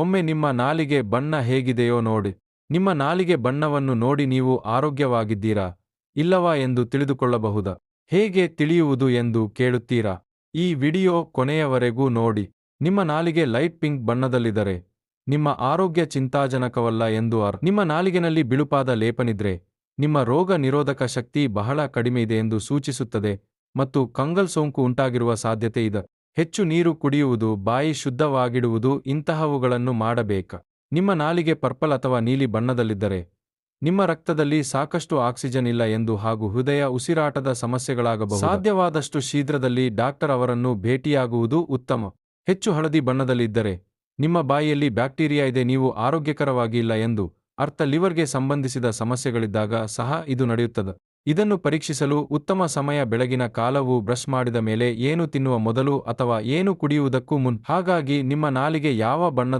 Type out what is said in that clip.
ಒಮ್ಮೆ ನಿಮ್ಮ ನಾಲಿಗೆ ಬಣ್ಣ ಹೇಗಿದೆಯೋ ನೋಡಿ. ನಿಮ್ಮ ನಾಲಿಗೆ ಬಣ್ಣವನ್ನು ನೋಡಿ ನೀವು ಆರೋಗ್ಯವಾಗಿದ್ದೀರಾ? ಇಲ್ಲವಾ ಎಂದು ತಿಳಿದುಕೊಳ್ಳಬಹುದ? ಹೇಗೆ ತಿಳಿಯುವುದು ಎಂದು ಕೇಳುತ್ತೀರಾ? ಈ ವಿಡಿಯೋ ಕೊನೆಯವರೆಗೂ ನೋಡಿ. ನಿಮ್ಮ ನಾಲಿಗೆ ಲೈಟ್ ಪಿಂಕ್ ಬಣ್ಣದಲ್ಲಿದ್ದರೆ, ನಿಮ್ಮ ಆರೋಗ್ಯ ಚಿಂತಾಜನಕವಲ್ಲ ಎಂದು ಅರ್, ನಿಮ್ಮ ನಾಲಿಗೆನಲ್ಲಿ ಬಿಳುಪಾದ ಲೇಪನಿದ್ರೆ, ನಿಮ್ಮ ರೋಗ ನಿರೋಧಕ ಶಕ್ತಿ ಬಹಳ ಕಡಿಮೆ ಇದೆ ಎಂದು ಸೂಚಿಸುತ್ತದೆ ಮತ್ತು ಕಂಗಲ್ ಸೋಂಕು ಉಂಟಾಗಿರುವ ಸಾಧ್ಯತೆ ಇದೆ. ಹೆಚ್ಚು ನೀರು ಕುಡಿಯುವುದು, ಬಾಯಿ ಶುದ್ಧವಾಗಿಡುವುದು ಇಂತಹವುಗಳನ್ನು ಮಾಡಬೇಕ. ನಿಮ್ಮ ನಾಲಿಗೆ ಪರ್ಪಲ್ ಅಥವಾ ನೀಲಿ ಬಣ್ಣದಲ್ಲಿದ್ದರೆ, ನಿಮ್ಮ ರಕ್ತದಲ್ಲಿ ಸಾಕಷ್ಟು ಆಕ್ಸಿಜನ್ ಇಲ್ಲ ಎಂದು ಹಾಗೂ ಹೃದಯ ಉಸಿರಾಟದ ಸಮಸ್ಯೆಗಳಾಗಬಹುದು. ಸಾಧ್ಯವಾದಷ್ಟು ಶೀಘ್ರದಲ್ಲಿ ಡಾಕ್ಟರ್ ಅವರನ್ನು ಭೇಟಿಯಾಗುವುದು ಉತ್ತಮ. ಹೆಚ್ಚು ಹಳದಿ ಬಣ್ಣದಲ್ಲಿದ್ದರೆ, ನಿಮ್ಮ ಬಾಯಿಯಲ್ಲಿ ಬ್ಯಾಕ್ಟೀರಿಯಾ ಇದೆ, ನೀವು ಆರೋಗ್ಯಕರವಾಗಿ ಇಲ್ಲ ಎಂದು ಅರ್ಥ ಲಿವರ್ಗೆ ಸಂಬಂಧಿಸಿದ ಸಮಸ್ಯೆಗಳಿದ್ದಾಗ ಸಹ ಇದು ನಡೆಯುತ್ತದೆ. ಇದನ್ನು ಪರೀಕ್ಷಿಸಲು ಉತ್ತಮ ಸಮಯ ಬೆಳಗಿನ ಕಾಲವು ಬ್ರಷ್ ಮಾಡಿದ ಮೇಲೆ ಏನು ತಿನ್ನುವ ಮೊದಲು ಅಥವಾ ಏನು ಕುಡಿಯುವುದಕ್ಕೂ ಮುನ್ ಹಾಗಾಗಿ ನಿಮ್ಮ ನಾಲಿಗೆ ಯಾವ ಬಣ್ಣದಲ್ಲಿ